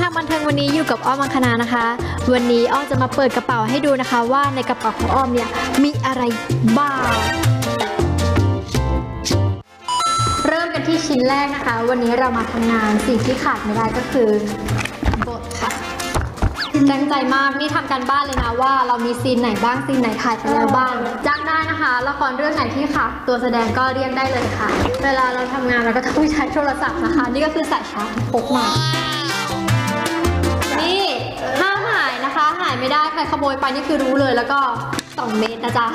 ทางบันเทิงวันนี้อยู่กับอ้อมอังคณานะคะ วันนี้อ้อมจะมาเปิดกระเป๋าให้ดูนะคะ ว่าในกระเป๋าของอ้อมเนี่ยมีอะไรบ้าง เริ่มกันที่ชิ้นแรกนะคะ วันนี้เรามาทำงานสิ่งที่ขาดไม่ได้ก็คือบทค่ะตั้งใจมากนี่ทำการบ้านเลยนะว่าเรามีซีนไหนบ้างซีนไหนถ่ายไปแล้วบ้างจ้างได้นะคะละครเรื่องไหนที่ขาดตัวแสดงก็เรียกได้เลยค่ะ เวลาเราทำงานเราก็ต้องใช้โทรศัพท์นะคะ นี่ก็คือสายชาร์จพกมา รขโมยไปนี่คือรู้เลยแล้วก็ 2 เมตรนะจ๊ะ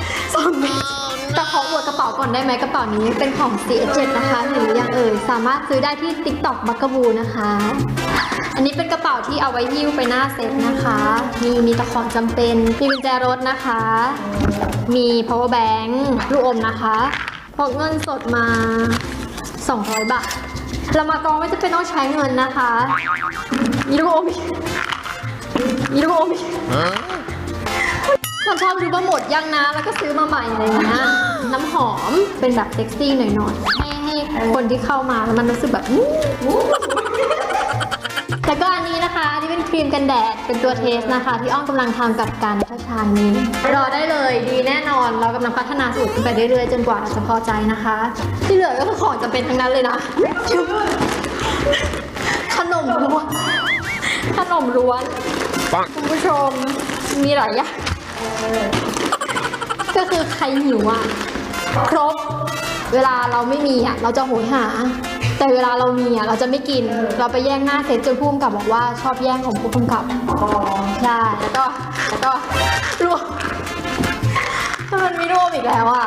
2 เมตรแต่ขออวดกระเป๋าก่อนได้ไหมกระเป๋านี้เป็นของ C7 นะคะเห็นหรือยังเอ่ยสามารถซื้อได้ที่ TikTok b u g a b o o นะคะ อันนี้เป็นกระเป๋าที่เอาไว้หิ้วไปหน้าเซ็ตนะคะ มีมีตะขอจำเป็น มีกุญแจรถนะคะ มี power bank ลูกอมนะคะพกเงินสดมา 200 บาทเรามากองไม่จะเป็นต้องใช้เงินนะคะมีลูกอม อีกมีลูกอมอีกฉันชอบดูว่าหมดยังนะ แล้วก็ซื้อมาใหม่อะไรอย่างเงี้ยน้ำหอมเป็นแบบเซ็กซี่หน่อยๆให้ให้คนที่เข้ามาแล้วมันรู้สึกแบบอื้อแล้วก็อันนี้นะคะอันนี้เป็นครีมกันแดดเป็นตัวเทสนะคะ ที่อ้อมกำลังทำกับการพัชานี้ รอได้เลยดีแน่นอนเรากำลังพัฒนาสูตรขึ้นไปเรื่อยๆ จนกว่าเราจะพอใจนะคะ ที่เหลือก็คือของจำเป็นทั้งนั้นเลยนะขนมล้วนขนมล้วน คุณผู้ชมมีหลายอย่างก็คือใครหิวอะครบ เวลาเราไม่มีอะเราจะโหยหา แต่เวลาเรามีอะเราจะไม่กิน เราไปแย่งหน้าเซตจนผู้กำกับบอกว่าชอบแย่งของผู้กำกับใช่แล้วก็แล้วก็รวมมันไม่รวมอีกแล้วอะ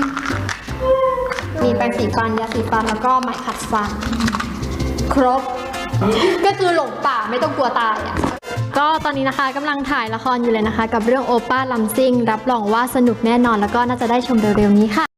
มมีแปรงสีฟันยาสีฟันแล้วก็ไหมขัดฟัน ครบ ก็คือหลงป่าไม่ต้องกลัวตายอะ ก็ตอนนี้นะคะกำลังถ่ายละครอยู่เลยนะคะ กับเรื่องโอป้าลัมซิงรับรองว่าสนุกแน่นอนแล้วก็น่าจะได้ชมเร็วๆนี้ค่ะ